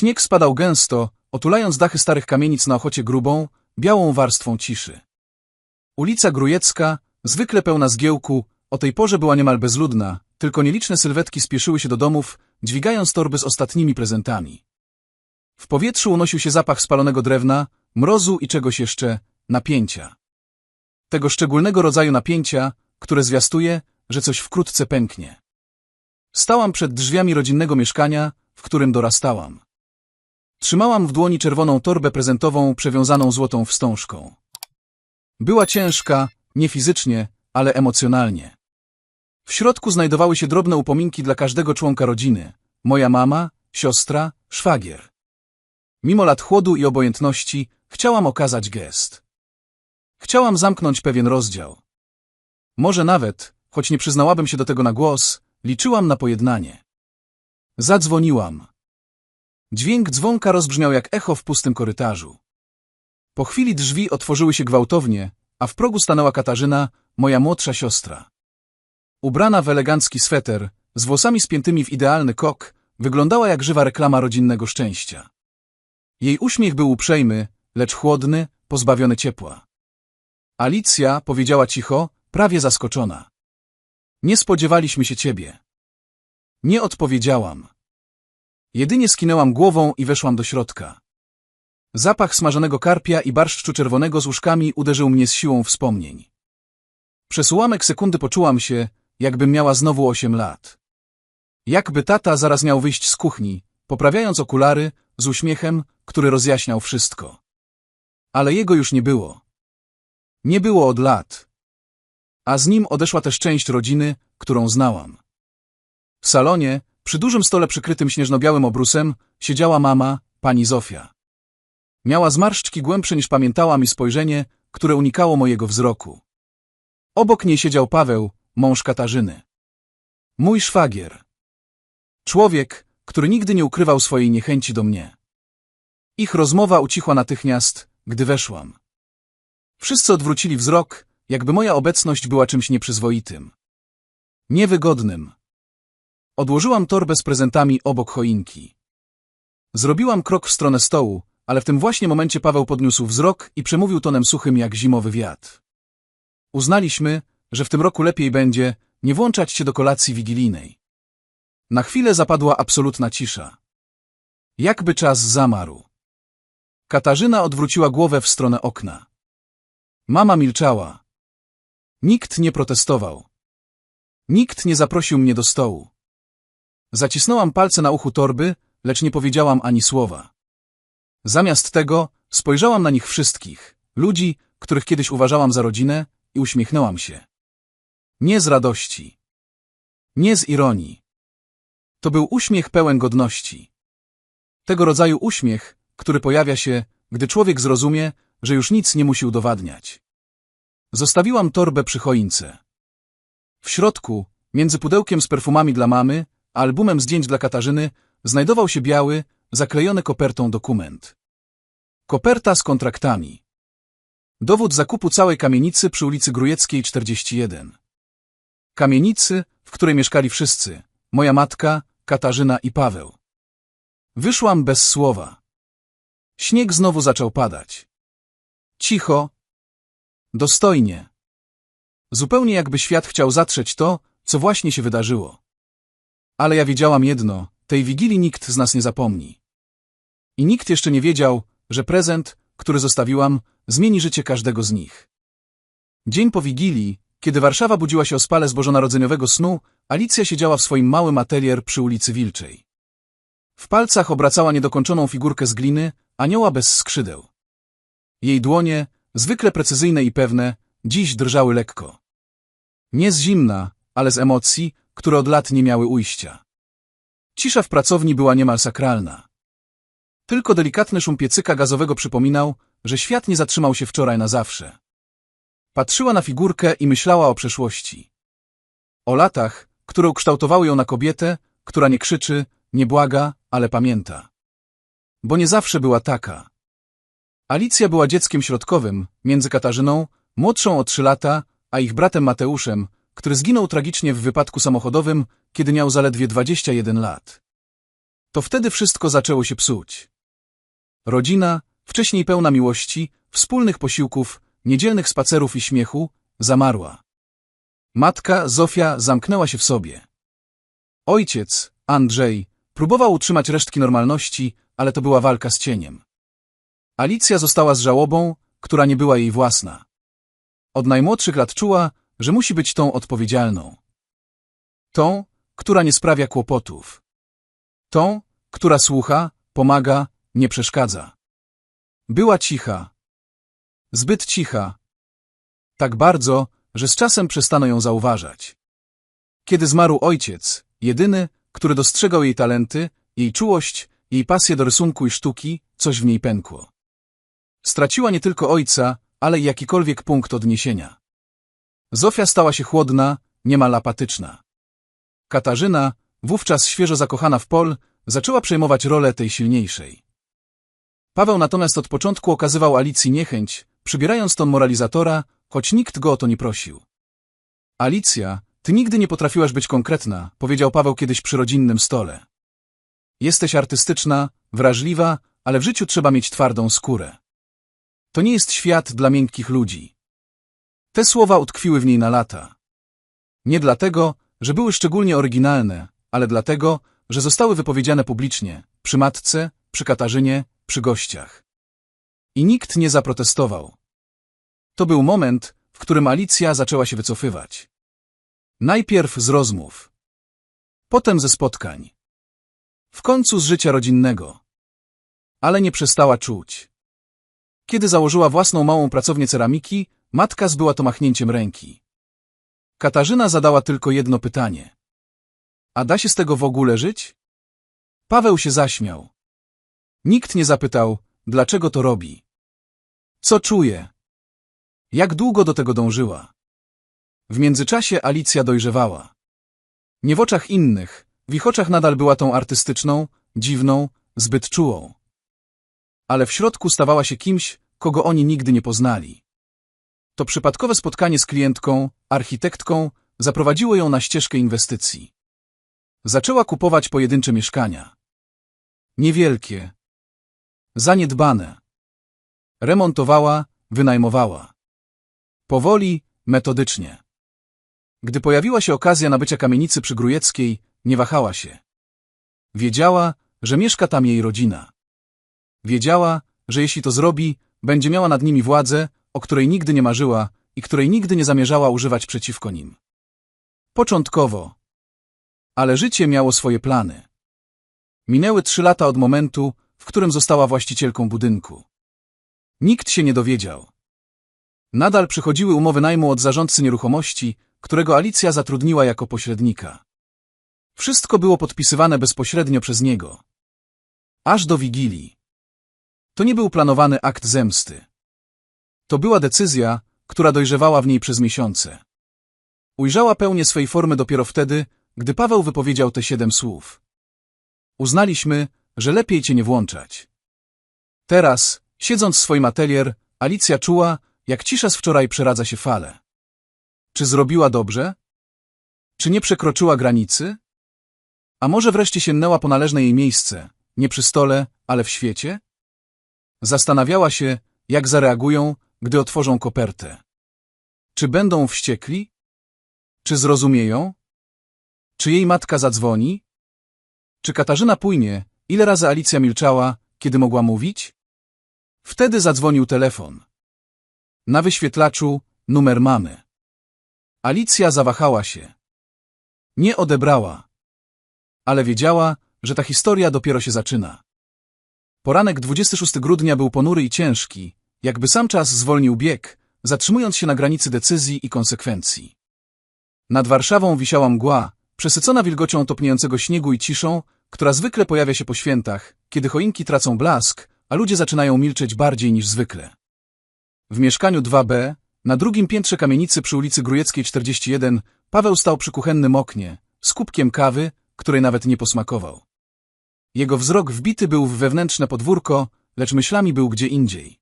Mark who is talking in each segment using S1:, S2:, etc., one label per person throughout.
S1: Śnieg spadał gęsto, otulając dachy starych kamienic na ochocie grubą, białą warstwą ciszy. Ulica Grujecka, zwykle pełna zgiełku, o tej porze była niemal bezludna, tylko nieliczne sylwetki spieszyły się do domów, dźwigając torby z ostatnimi prezentami. W powietrzu unosił się zapach spalonego drewna, mrozu i czegoś jeszcze, napięcia. Tego szczególnego rodzaju napięcia, które zwiastuje, że coś wkrótce pęknie. Stałam przed drzwiami rodzinnego mieszkania, w którym dorastałam. Trzymałam w dłoni czerwoną torbę prezentową przewiązaną złotą wstążką. Była ciężka, nie fizycznie, ale emocjonalnie. W środku znajdowały się drobne upominki dla każdego członka rodziny. Moja mama, siostra, szwagier. Mimo lat chłodu i obojętności, chciałam okazać gest. Chciałam zamknąć pewien rozdział. Może nawet, choć nie przyznałabym się do tego na głos, liczyłam na pojednanie. Zadzwoniłam. Dźwięk dzwonka rozbrzmiał jak echo w pustym korytarzu. Po chwili drzwi otworzyły się gwałtownie, a w progu stanęła Katarzyna, moja młodsza siostra. Ubrana w elegancki sweter, z włosami spiętymi w idealny kok, wyglądała jak żywa reklama rodzinnego szczęścia. Jej uśmiech był uprzejmy, lecz chłodny, pozbawiony ciepła. Alicja powiedziała cicho, prawie zaskoczona. Nie spodziewaliśmy się ciebie. Nie odpowiedziałam. Jedynie skinęłam głową i weszłam do środka. Zapach smażonego karpia i barszczu czerwonego z łóżkami uderzył mnie z siłą wspomnień. Przez ułamek sekundy poczułam się, jakbym miała znowu osiem lat. Jakby tata zaraz miał wyjść z kuchni, poprawiając okulary, z uśmiechem, który rozjaśniał wszystko. Ale jego już nie było. Nie było od lat. A z nim odeszła też część rodziny, którą znałam. W salonie, przy dużym stole przykrytym śnieżno-białym obrusem, siedziała mama, pani Zofia. Miała zmarszczki głębsze niż pamiętałam i spojrzenie, które unikało mojego wzroku. Obok niej siedział Paweł, mąż Katarzyny. Mój szwagier. Człowiek, który nigdy nie ukrywał swojej niechęci do mnie. Ich rozmowa ucichła natychmiast, gdy weszłam. Wszyscy odwrócili wzrok, jakby moja obecność była czymś nieprzyzwoitym. Niewygodnym. Odłożyłam torbę z prezentami obok choinki. Zrobiłam krok w stronę stołu, ale w tym właśnie momencie Paweł podniósł wzrok i przemówił tonem suchym jak zimowy wiatr. Uznaliśmy, że w tym roku lepiej będzie nie włączać się do kolacji wigilijnej. Na chwilę zapadła absolutna cisza. Jakby czas zamarł. Katarzyna odwróciła głowę w stronę okna. Mama milczała. Nikt nie protestował. Nikt nie zaprosił mnie do stołu. Zacisnąłam palce na uchu torby, lecz nie powiedziałam ani słowa. Zamiast tego spojrzałam na nich wszystkich, ludzi, których kiedyś uważałam za rodzinę, i uśmiechnęłam się. Nie z radości. Nie z ironii. To był uśmiech pełen godności. Tego rodzaju uśmiech, który pojawia się, gdy człowiek zrozumie, że już nic nie musi udowadniać. Zostawiłam torbę przy choince. W środku, między pudełkiem z perfumami dla mamy, albumem zdjęć dla Katarzyny, znajdował się biały, zaklejony kopertą dokument. Koperta z kontraktami. Dowód zakupu całej kamienicy przy ulicy Grujeckiej 41. Kamienicy, w której mieszkali wszyscy. Moja matka, Katarzyna i Paweł. Wyszłam bez słowa. Śnieg znowu zaczął padać. Cicho. Dostojnie. Zupełnie jakby świat chciał zatrzeć to, co właśnie się wydarzyło. Ale ja wiedziałam jedno, tej wigilii nikt z nas nie zapomni. I nikt jeszcze nie wiedział, że prezent, który zostawiłam, zmieni życie każdego z nich. Dzień po wigilii, kiedy Warszawa budziła się o spale z bożonarodzeniowego snu, Alicja siedziała w swoim małym atelier przy ulicy Wilczej. W palcach obracała niedokończoną figurkę z gliny, anioła bez skrzydeł. Jej dłonie, zwykle precyzyjne i pewne, dziś drżały lekko. Nie z zimna, ale z emocji, które od lat nie miały ujścia. Cisza w pracowni była niemal sakralna. Tylko delikatny szum piecyka gazowego przypominał, że świat nie zatrzymał się wczoraj na zawsze. Patrzyła na figurkę i myślała o przeszłości. O latach, które ukształtowały ją na kobietę, która nie krzyczy, nie błaga, ale pamięta. Bo nie zawsze była taka. Alicja była dzieckiem środkowym, między Katarzyną, młodszą o trzy lata, a ich bratem Mateuszem, który zginął tragicznie w wypadku samochodowym, kiedy miał zaledwie 21 lat. To wtedy wszystko zaczęło się psuć. Rodzina, wcześniej pełna miłości, wspólnych posiłków, niedzielnych spacerów i śmiechu, zamarła. Matka, Zofia, zamknęła się w sobie. Ojciec, Andrzej, próbował utrzymać resztki normalności, ale to była walka z cieniem. Alicja została z żałobą, która nie była jej własna. Od najmłodszych lat czuła, że musi być tą odpowiedzialną. Tą, która nie sprawia kłopotów. Tą, która słucha, pomaga, nie przeszkadza. Była cicha. Zbyt cicha. Tak bardzo, że z czasem przestano ją zauważać. Kiedy zmarł ojciec, jedyny, który dostrzegał jej talenty, jej czułość, jej pasję do rysunku i sztuki, coś w niej pękło. Straciła nie tylko ojca, ale i jakikolwiek punkt odniesienia. Zofia stała się chłodna, niemal apatyczna. Katarzyna, wówczas świeżo zakochana w Pol, zaczęła przejmować rolę tej silniejszej. Paweł natomiast od początku okazywał Alicji niechęć, przybierając ton moralizatora, choć nikt go o to nie prosił. Alicja, ty nigdy nie potrafiłaś być konkretna, powiedział Paweł kiedyś przy rodzinnym stole. Jesteś artystyczna, wrażliwa, ale w życiu trzeba mieć twardą skórę. To nie jest świat dla miękkich ludzi. Te słowa utkwiły w niej na lata. Nie dlatego, że były szczególnie oryginalne, ale dlatego, że zostały wypowiedziane publicznie, przy matce, przy Katarzynie, przy gościach. I nikt nie zaprotestował. To był moment, w którym Alicja zaczęła się wycofywać. Najpierw z rozmów. Potem ze spotkań. W końcu z życia rodzinnego. Ale nie przestała czuć. Kiedy założyła własną małą pracownię ceramiki, matka zbyła to machnięciem ręki. Katarzyna zadała tylko jedno pytanie. A da się z tego w ogóle żyć? Paweł się zaśmiał. Nikt nie zapytał, dlaczego to robi. Co czuje? Jak długo do tego dążyła? W międzyczasie Alicja dojrzewała. Nie w oczach innych, w ich oczach nadal była tą artystyczną, dziwną, zbyt czułą. Ale w środku stawała się kimś, kogo oni nigdy nie poznali. To przypadkowe spotkanie z klientką, architektką, zaprowadziło ją na ścieżkę inwestycji. Zaczęła kupować pojedyncze mieszkania. Niewielkie. Zaniedbane. Remontowała, wynajmowała. Powoli, metodycznie. Gdy pojawiła się okazja nabycia kamienicy przy Grujeckiej, nie wahała się. Wiedziała, że mieszka tam jej rodzina. Wiedziała, że jeśli to zrobi, będzie miała nad nimi władzę, o której nigdy nie marzyła i której nigdy nie zamierzała używać przeciwko nim. Początkowo. Ale życie miało swoje plany. Minęły trzy lata od momentu, w którym została właścicielką budynku. Nikt się nie dowiedział. Nadal przychodziły umowy najmu od zarządcy nieruchomości, którego Alicja zatrudniła jako pośrednika. Wszystko było podpisywane bezpośrednio przez niego. Aż do Wigilii. To nie był planowany akt zemsty. To była decyzja, która dojrzewała w niej przez miesiące. Ujrzała pełnię swej formy dopiero wtedy, gdy Paweł wypowiedział te siedem słów. Uznaliśmy, że lepiej cię nie włączać. Teraz, siedząc w swoim atelier, Alicja czuła, jak cisza z wczoraj przeradza się fale. Czy zrobiła dobrze? Czy nie przekroczyła granicy? A może wreszcie sięgnęła po należne jej miejsce, nie przy stole, ale w świecie? Zastanawiała się, jak zareagują, gdy otworzą kopertę. Czy będą wściekli? Czy zrozumieją? Czy jej matka zadzwoni? Czy Katarzyna pójmie, ile razy Alicja milczała, kiedy mogła mówić? Wtedy zadzwonił telefon. Na wyświetlaczu numer mamy. Alicja zawahała się. Nie odebrała. Ale wiedziała, że ta historia dopiero się zaczyna. Poranek 26 grudnia był ponury i ciężki, jakby sam czas zwolnił bieg, zatrzymując się na granicy decyzji i konsekwencji. Nad Warszawą wisiała mgła, przesycona wilgocią topniejącego śniegu i ciszą, która zwykle pojawia się po świętach, kiedy choinki tracą blask, a ludzie zaczynają milczeć bardziej niż zwykle. W mieszkaniu 2B, na drugim piętrze kamienicy przy ulicy Grujeckiej 41, Paweł stał przy kuchennym oknie, z kubkiem kawy, której nawet nie posmakował. Jego wzrok wbity był w wewnętrzne podwórko, lecz myślami był gdzie indziej.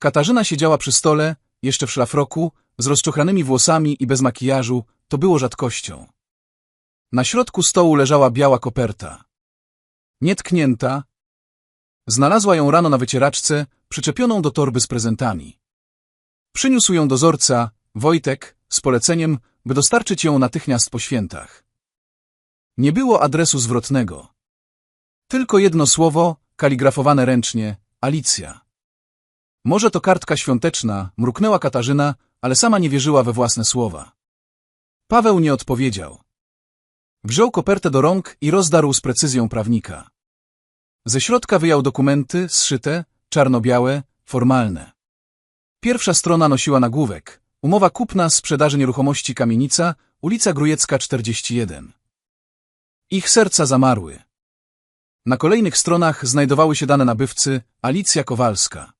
S1: Katarzyna siedziała przy stole, jeszcze w szlafroku, z rozczochranymi włosami i bez makijażu, to było rzadkością. Na środku stołu leżała biała koperta. Nietknięta. Znalazła ją rano na wycieraczce, przyczepioną do torby z prezentami. Przyniósł ją dozorca, Wojtek, z poleceniem, by dostarczyć ją natychmiast po świętach. Nie było adresu zwrotnego. Tylko jedno słowo, kaligrafowane ręcznie, Alicja. Może to kartka świąteczna, mruknęła Katarzyna, ale sama nie wierzyła we własne słowa. Paweł nie odpowiedział. Wziął kopertę do rąk i rozdarł z precyzją prawnika. Ze środka wyjął dokumenty, zszyte, czarno-białe, formalne. Pierwsza strona nosiła nagłówek. Umowa kupna sprzedaży nieruchomości Kamienica, ulica Grujecka 41. Ich serca zamarły. Na kolejnych stronach znajdowały się dane nabywcy Alicja Kowalska.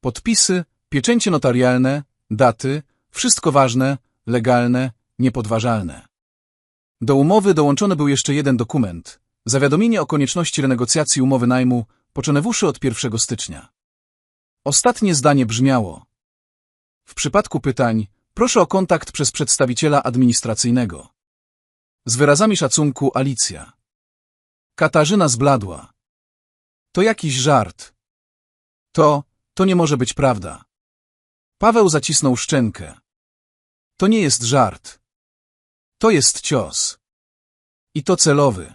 S1: Podpisy, pieczęcie notarialne, daty, wszystko ważne, legalne, niepodważalne. Do umowy dołączony był jeszcze jeden dokument. Zawiadomienie o konieczności renegocjacji umowy najmu poczynewuszy od 1 stycznia. Ostatnie zdanie brzmiało. W przypadku pytań proszę o kontakt przez przedstawiciela administracyjnego. Z wyrazami szacunku Alicja. Katarzyna zbladła. To jakiś żart. To, to nie może być prawda. Paweł zacisnął szczękę. To nie jest żart. To jest cios. I to celowy.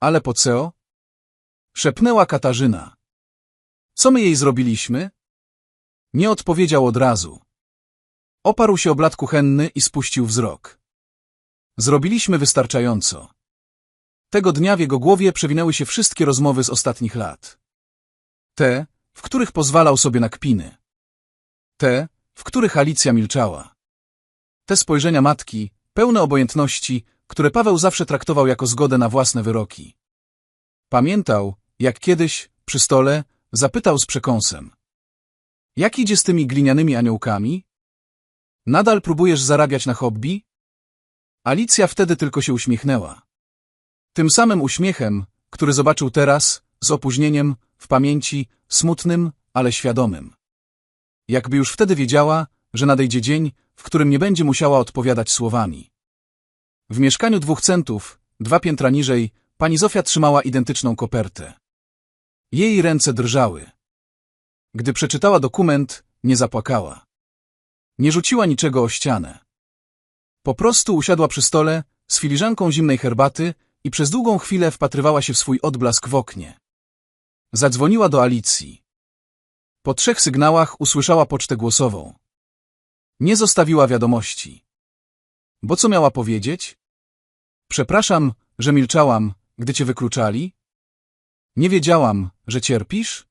S1: Ale po co? Szepnęła Katarzyna. Co my jej zrobiliśmy? Nie odpowiedział od razu. Oparł się o blat kuchenny i spuścił wzrok. Zrobiliśmy wystarczająco. Tego dnia w jego głowie przewinęły się wszystkie rozmowy z ostatnich lat. Te, w których pozwalał sobie na kpiny. Te, w których Alicja milczała. Te spojrzenia matki, pełne obojętności, które Paweł zawsze traktował jako zgodę na własne wyroki. Pamiętał, jak kiedyś, przy stole, zapytał z przekąsem. Jak idzie z tymi glinianymi aniołkami? Nadal próbujesz zarabiać na hobby? Alicja wtedy tylko się uśmiechnęła. Tym samym uśmiechem, który zobaczył teraz, z opóźnieniem, w pamięci, smutnym, ale świadomym. Jakby już wtedy wiedziała, że nadejdzie dzień, w którym nie będzie musiała odpowiadać słowami. W mieszkaniu dwóch centów, dwa piętra niżej, pani Zofia trzymała identyczną kopertę. Jej ręce drżały. Gdy przeczytała dokument, nie zapłakała. Nie rzuciła niczego o ścianę. Po prostu usiadła przy stole, z filiżanką zimnej herbaty i przez długą chwilę wpatrywała się w swój odblask w oknie. Zadzwoniła do Alicji. Po trzech sygnałach usłyszała pocztę głosową. Nie zostawiła wiadomości. Bo co miała powiedzieć? Przepraszam, że milczałam, gdy cię wykluczali? Nie wiedziałam, że cierpisz?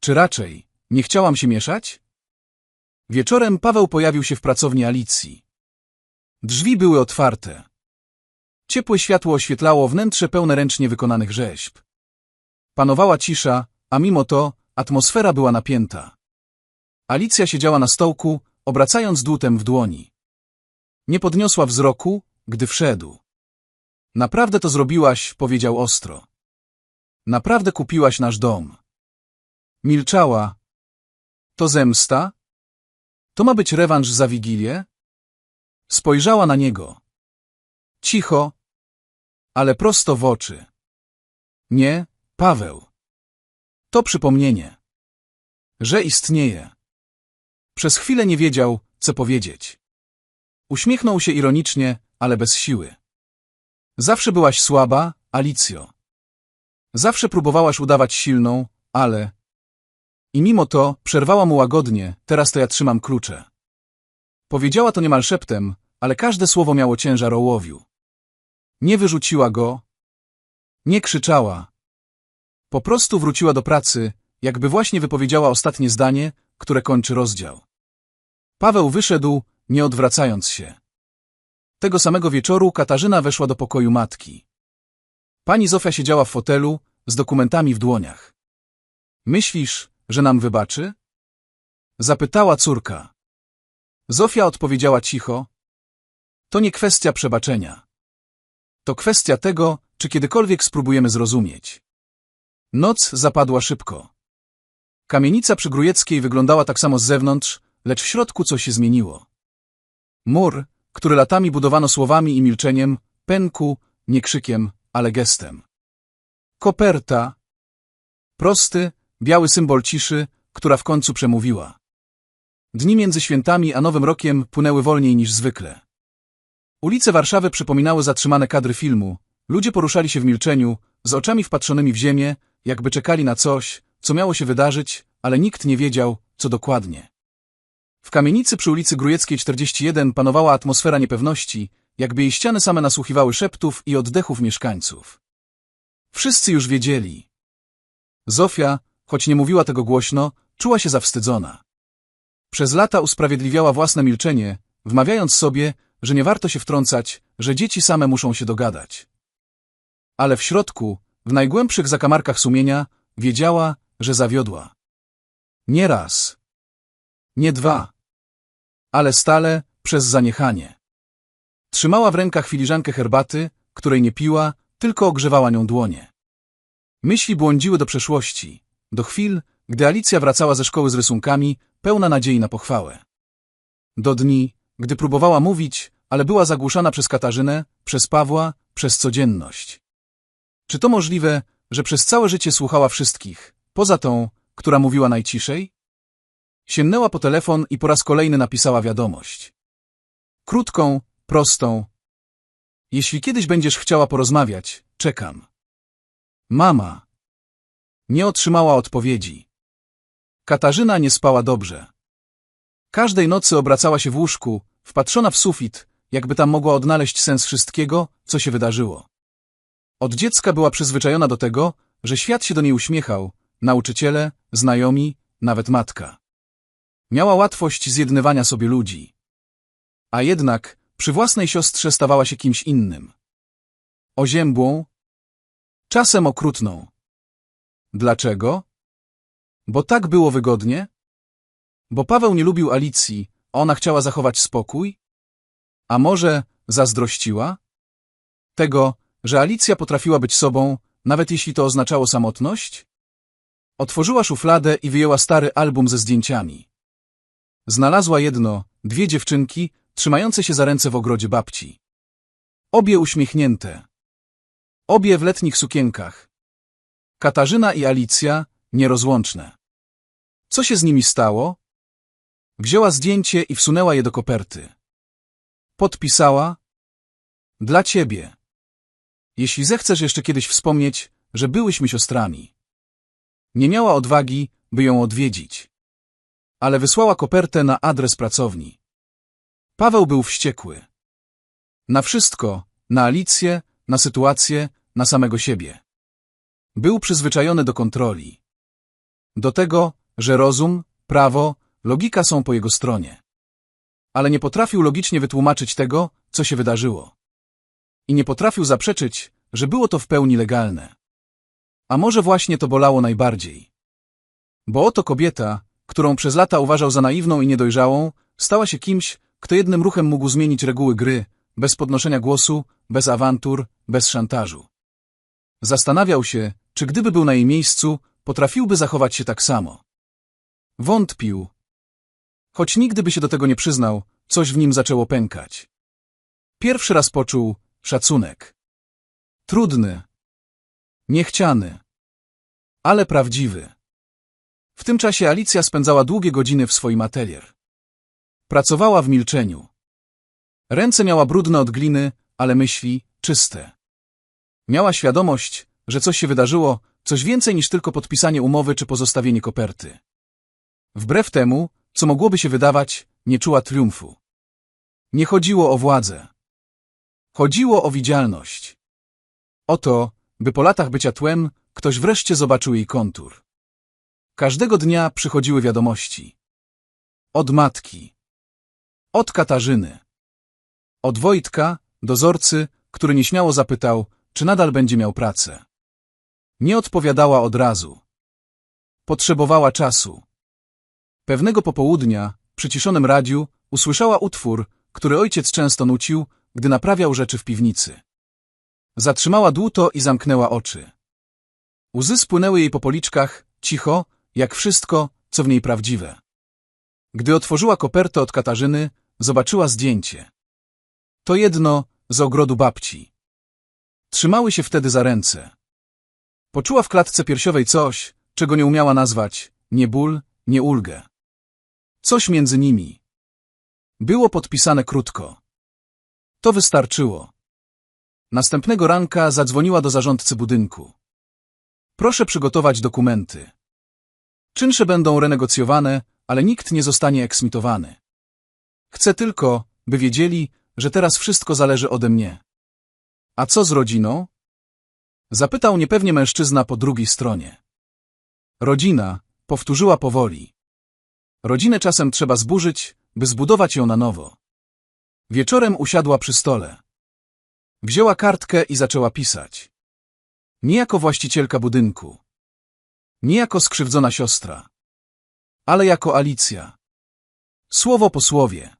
S1: Czy raczej, nie chciałam się mieszać? Wieczorem Paweł pojawił się w pracowni Alicji. Drzwi były otwarte. Ciepłe światło oświetlało wnętrze pełne ręcznie wykonanych rzeźb. Panowała cisza, a mimo to atmosfera była napięta. Alicja siedziała na stołku, obracając dłutem w dłoni. Nie podniosła wzroku, gdy wszedł. Naprawdę to zrobiłaś, powiedział ostro. Naprawdę kupiłaś nasz dom. Milczała. To zemsta? To ma być rewanż za Wigilię? Spojrzała na niego. Cicho, ale prosto w oczy. Nie, Paweł. To przypomnienie. Że istnieje. Przez chwilę nie wiedział, co powiedzieć. Uśmiechnął się ironicznie, ale bez siły. Zawsze byłaś słaba, Alicjo. Zawsze próbowałaś udawać silną, ale... I mimo to przerwała mu łagodnie, teraz to ja trzymam klucze. Powiedziała to niemal szeptem, ale każde słowo miało ciężar ołowiu. Nie wyrzuciła go, nie krzyczała. Po prostu wróciła do pracy, jakby właśnie wypowiedziała ostatnie zdanie, które kończy rozdział. Paweł wyszedł, nie odwracając się. Tego samego wieczoru Katarzyna weszła do pokoju matki. Pani Zofia siedziała w fotelu, z dokumentami w dłoniach. Myślisz, że nam wybaczy? Zapytała córka. Zofia odpowiedziała cicho. To nie kwestia przebaczenia. To kwestia tego, czy kiedykolwiek spróbujemy zrozumieć. Noc zapadła szybko. Kamienica przy Grujeckiej wyglądała tak samo z zewnątrz, lecz w środku coś się zmieniło. Mur, który latami budowano słowami i milczeniem, pękł, nie krzykiem, ale gestem. Koperta. Prosty, biały symbol ciszy, która w końcu przemówiła. Dni między świętami a Nowym Rokiem płynęły wolniej niż zwykle. Ulice Warszawy przypominały zatrzymane kadry filmu. Ludzie poruszali się w milczeniu, z oczami wpatrzonymi w ziemię, jakby czekali na coś, co miało się wydarzyć, ale nikt nie wiedział, co dokładnie. W kamienicy przy ulicy Grujeckiej 41 panowała atmosfera niepewności, jakby jej ściany same nasłuchiwały szeptów i oddechów mieszkańców. Wszyscy już wiedzieli. Zofia, choć nie mówiła tego głośno, czuła się zawstydzona. Przez lata usprawiedliwiała własne milczenie, wmawiając sobie, że nie warto się wtrącać, że dzieci same muszą się dogadać. Ale w środku, w najgłębszych zakamarkach sumienia, wiedziała, że zawiodła. Nie raz. Nie dwa. Ale stale, przez zaniechanie. Trzymała w rękach filiżankę herbaty, której nie piła, tylko ogrzewała nią dłonie. Myśli błądziły do przeszłości, do chwil, gdy Alicja wracała ze szkoły z rysunkami, pełna nadziei na pochwałę. Do dni, gdy próbowała mówić, ale była zagłuszana przez Katarzynę, przez Pawła, przez codzienność. Czy to możliwe, że przez całe życie słuchała wszystkich, poza tą, która mówiła najciszej? Sięgnęła po telefon i po raz kolejny napisała wiadomość. Krótką, prostą. Jeśli kiedyś będziesz chciała porozmawiać, czekam. Mama. Nie otrzymała odpowiedzi. Katarzyna nie spała dobrze. Każdej nocy obracała się w łóżku, wpatrzona w sufit, jakby tam mogła odnaleźć sens wszystkiego, co się wydarzyło. Od dziecka była przyzwyczajona do tego, że świat się do niej uśmiechał, nauczyciele, znajomi, nawet matka. Miała łatwość zjednywania sobie ludzi. A jednak przy własnej siostrze stawała się kimś innym. Oziębłą, czasem okrutną. Dlaczego? Bo tak było wygodnie? Bo Paweł nie lubił Alicji, a ona chciała zachować spokój? A może zazdrościła? Tego, że Alicja potrafiła być sobą, nawet jeśli to oznaczało samotność? Otworzyła szufladę i wyjęła stary album ze zdjęciami. Znalazła jedno, dwie dziewczynki, trzymające się za ręce w ogrodzie babci. Obie uśmiechnięte. Obie w letnich sukienkach. Katarzyna i Alicja, nierozłączne. Co się z nimi stało? Wzięła zdjęcie i wsunęła je do koperty. Podpisała Dla ciebie. Jeśli zechcesz jeszcze kiedyś wspomnieć, że byłyśmy siostrami. Nie miała odwagi, by ją odwiedzić. Ale wysłała kopertę na adres pracowni. Paweł był wściekły. Na wszystko, na Alicję, na sytuację, na samego siebie. Był przyzwyczajony do kontroli. Do tego, że rozum, prawo, logika są po jego stronie. Ale nie potrafił logicznie wytłumaczyć tego, co się wydarzyło. I nie potrafił zaprzeczyć, że było to w pełni legalne. A może właśnie to bolało najbardziej. Bo oto kobieta, którą przez lata uważał za naiwną i niedojrzałą, stała się kimś, kto jednym ruchem mógł zmienić reguły gry, bez podnoszenia głosu, bez awantur, bez szantażu. Zastanawiał się, czy gdyby był na jej miejscu, potrafiłby zachować się tak samo. Wątpił. Choć nigdy by się do tego nie przyznał, coś w nim zaczęło pękać. Pierwszy raz poczuł szacunek. Trudny. Niechciany. Ale prawdziwy. W tym czasie Alicja spędzała długie godziny w swoim atelier. Pracowała w milczeniu. Ręce miała brudne od gliny, ale myśli czyste. Miała świadomość, że coś się wydarzyło, coś więcej niż tylko podpisanie umowy czy pozostawienie koperty. Wbrew temu, co mogłoby się wydawać, nie czuła triumfu. Nie chodziło o władzę. Chodziło o widzialność. O to, by po latach bycia tłem, ktoś wreszcie zobaczył jej kontur. Każdego dnia przychodziły wiadomości. Od matki. Od Katarzyny. Od Wojtka, dozorcy, który nieśmiało zapytał, czy nadal będzie miał pracę. Nie odpowiadała od razu. Potrzebowała czasu. Pewnego popołudnia, przy ciszonym radiu, usłyszała utwór, który ojciec często nucił, gdy naprawiał rzeczy w piwnicy. Zatrzymała dłuto i zamknęła oczy. Łzy spłynęły jej po policzkach, cicho, jak wszystko, co w niej prawdziwe. Gdy otworzyła kopertę od Katarzyny, zobaczyła zdjęcie. To jedno z ogrodu babci. Trzymały się wtedy za ręce. Poczuła w klatce piersiowej coś, czego nie umiała nazwać, nie ból, nie ulgę. Coś między nimi. Było podpisane krótko. To wystarczyło. Następnego ranka zadzwoniła do zarządcy budynku. Proszę przygotować dokumenty. Czynsze będą renegocjowane, ale nikt nie zostanie eksmitowany. Chcę tylko, by wiedzieli, że teraz wszystko zależy ode mnie. A co z rodziną? Zapytał niepewnie mężczyzna po drugiej stronie. Rodzina, powtórzyła powoli. Rodzinę czasem trzeba zburzyć, by zbudować ją na nowo. Wieczorem usiadła przy stole. Wzięła kartkę i zaczęła pisać. Nie jako właścicielka budynku. Nie jako skrzywdzona siostra. Ale jako Alicja. Słowo po słowie.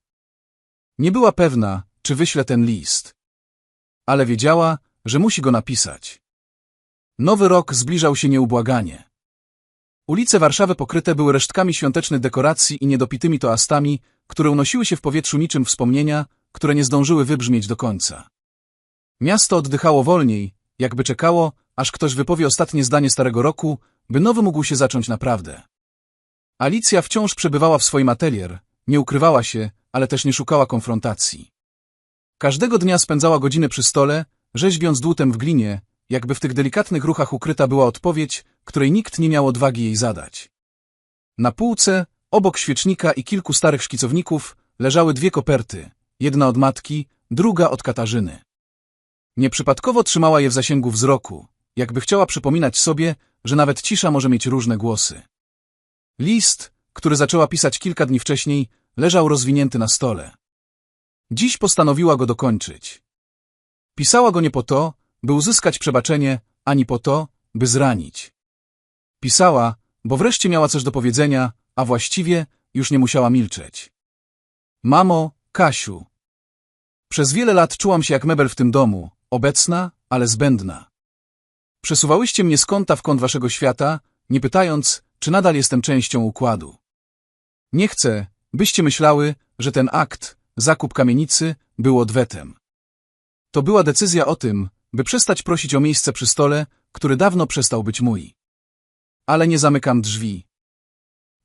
S1: Nie była pewna, czy wyśle ten list. Ale wiedziała, że musi go napisać. Nowy rok zbliżał się nieubłaganie. Ulice Warszawy pokryte były resztkami świątecznych dekoracji i niedopitymi toastami, które unosiły się w powietrzu niczym wspomnienia, które nie zdążyły wybrzmieć do końca. Miasto oddychało wolniej, jakby czekało, aż ktoś wypowie ostatnie zdanie starego roku, by nowy mógł się zacząć naprawdę. Alicja wciąż przebywała w swoim atelier, nie ukrywała się, ale też nie szukała konfrontacji. Każdego dnia spędzała godziny przy stole, rzeźbiąc dłutem w glinie, jakby w tych delikatnych ruchach ukryta była odpowiedź, której nikt nie miał odwagi jej zadać. Na półce, obok świecznika i kilku starych szkicowników, leżały dwie koperty, jedna od matki, druga od Katarzyny. Nieprzypadkowo trzymała je w zasięgu wzroku, jakby chciała przypominać sobie, że nawet cisza może mieć różne głosy. List, który zaczęła pisać kilka dni wcześniej, leżał rozwinięty na stole. Dziś postanowiła go dokończyć. Pisała go nie po to, by uzyskać przebaczenie, ani po to, by zranić. Pisała, bo wreszcie miała coś do powiedzenia, a właściwie już nie musiała milczeć. Mamo, Kasiu. Przez wiele lat czułam się jak mebel w tym domu, obecna, ale zbędna. Przesuwałyście mnie z kąta w kąt waszego świata, nie pytając, czy nadal jestem częścią układu. Nie chcę, byście myślały, że ten akt, zakup kamienicy, był odwetem. To była decyzja o tym, by przestać prosić o miejsce przy stole, który dawno przestał być mój. Ale nie zamykam drzwi.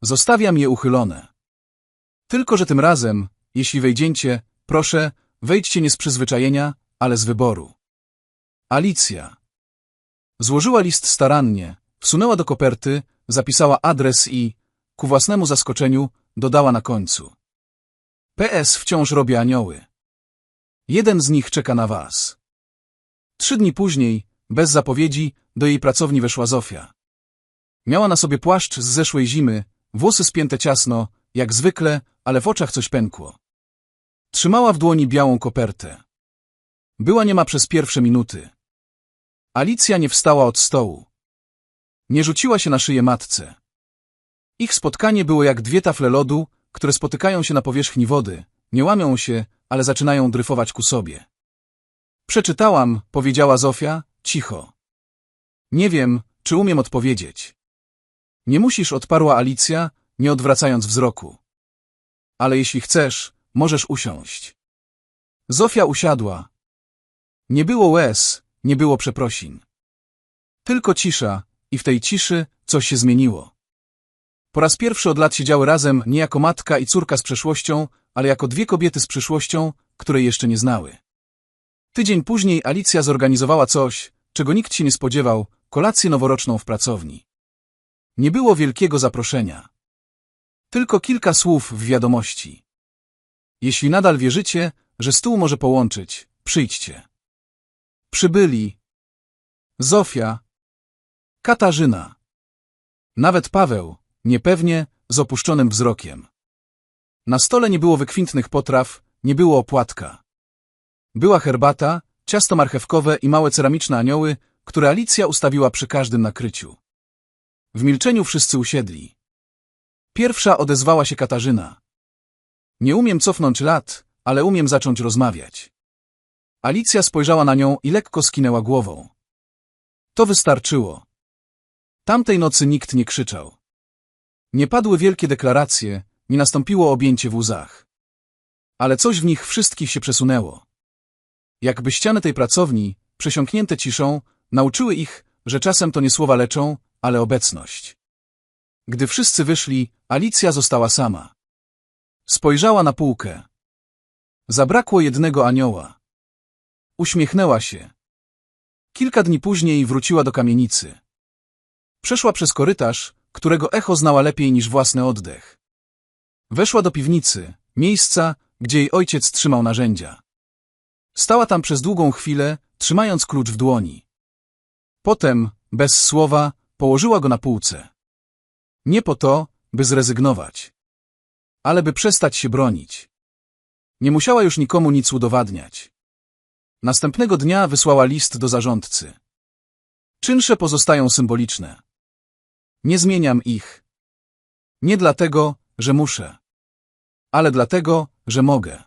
S1: Zostawiam je uchylone. Tylko, że tym razem, jeśli wejdziecie, proszę, wejdźcie nie z przyzwyczajenia, ale z wyboru. Alicja. Złożyła list starannie, wsunęła do koperty, zapisała adres i, ku własnemu zaskoczeniu, dodała na końcu. PS wciąż robi anioły. Jeden z nich czeka na was. Trzy dni później, bez zapowiedzi, do jej pracowni weszła Zofia. Miała na sobie płaszcz z zeszłej zimy, włosy spięte ciasno, jak zwykle, ale w oczach coś pękło. Trzymała w dłoni białą kopertę. Była niema przez pierwsze minuty. Alicja nie wstała od stołu. Nie rzuciła się na szyję matce. Ich spotkanie było jak dwie tafle lodu, które spotykają się na powierzchni wody, nie łamią się, ale zaczynają dryfować ku sobie. Przeczytałam, powiedziała Zofia, cicho. Nie wiem, czy umiem odpowiedzieć. Nie musisz, odparła Alicja, nie odwracając wzroku. Ale jeśli chcesz, możesz usiąść. Zofia usiadła. Nie było łez, nie było przeprosin. Tylko cisza, i w tej ciszy coś się zmieniło. Po raz pierwszy od lat siedziały razem nie jako matka i córka z przeszłością, ale jako dwie kobiety z przyszłością, której jeszcze nie znały. Tydzień później Alicja zorganizowała coś, czego nikt się nie spodziewał, kolację noworoczną w pracowni. Nie było wielkiego zaproszenia. Tylko kilka słów w wiadomości. Jeśli nadal wierzycie, że stół może połączyć, przyjdźcie. Przybyli Zofia, Katarzyna, nawet Paweł, niepewnie, z opuszczonym wzrokiem. Na stole nie było wykwintnych potraw, nie było opłatka. Była herbata, ciasto marchewkowe i małe ceramiczne anioły, które Alicja ustawiła przy każdym nakryciu. W milczeniu wszyscy usiedli. Pierwsza odezwała się Katarzyna. Nie umiem cofnąć lat, ale umiem zacząć rozmawiać. Alicja spojrzała na nią i lekko skinęła głową. To wystarczyło. Tamtej nocy nikt nie krzyczał. Nie padły wielkie deklaracje, nie nastąpiło objęcie w łzach. Ale coś w nich wszystkich się przesunęło. Jakby ściany tej pracowni, przesiąknięte ciszą, nauczyły ich, że czasem to nie słowa leczą, ale obecność. Gdy wszyscy wyszli, Alicja została sama. Spojrzała na półkę. Zabrakło jednego anioła. Uśmiechnęła się. Kilka dni później wróciła do kamienicy. Przeszła przez korytarz, którego echo znała lepiej niż własny oddech. Weszła do piwnicy, miejsca, gdzie jej ojciec trzymał narzędzia. Stała tam przez długą chwilę, trzymając klucz w dłoni. Potem, bez słowa, położyła go na półce. Nie po to, by zrezygnować, ale by przestać się bronić. Nie musiała już nikomu nic udowadniać. Następnego dnia wysłała list do zarządcy. Czynsze pozostają symboliczne. Nie zmieniam ich. Nie dlatego, że muszę, ale dlatego, że mogę.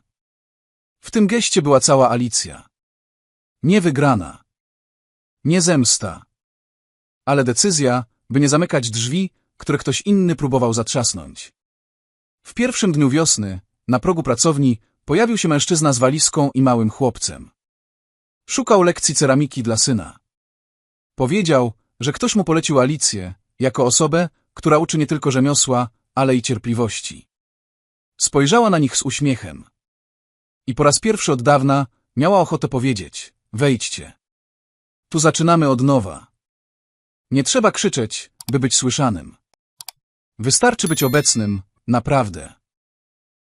S1: W tym geście była cała Alicja. Nie wygrana. Nie zemsta. Ale decyzja, by nie zamykać drzwi, które ktoś inny próbował zatrzasnąć. W pierwszym dniu wiosny, na progu pracowni, pojawił się mężczyzna z walizką i małym chłopcem. Szukał lekcji ceramiki dla syna. Powiedział, że ktoś mu polecił Alicję, jako osobę, która uczy nie tylko rzemiosła, ale i cierpliwości. Spojrzała na nich z uśmiechem. I po raz pierwszy od dawna miała ochotę powiedzieć, wejdźcie. Tu zaczynamy od nowa. Nie trzeba krzyczeć, by być słyszanym. Wystarczy być obecnym, naprawdę.